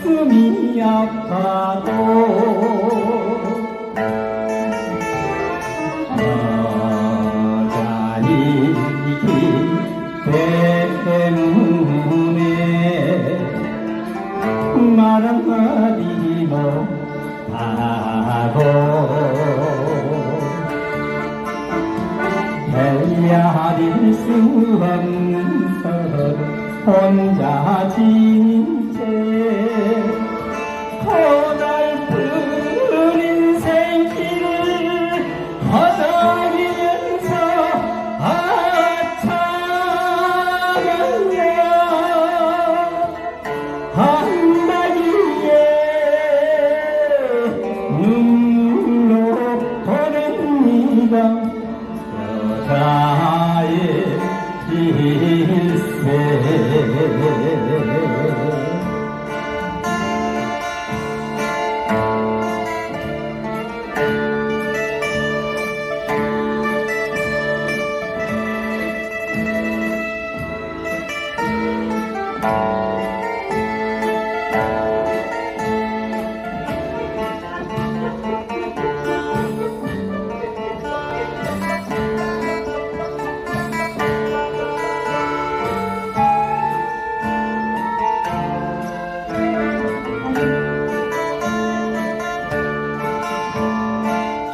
가슴이 아파도 헤아릴 수 없는 서로 혼자 지닌 여자의 일세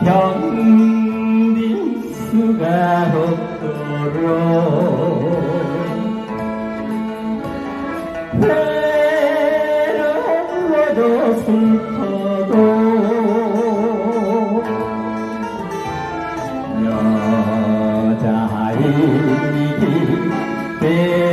견딜 수가 없도록 외로워도 슬퍼도 여자이기 때문에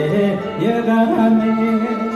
ye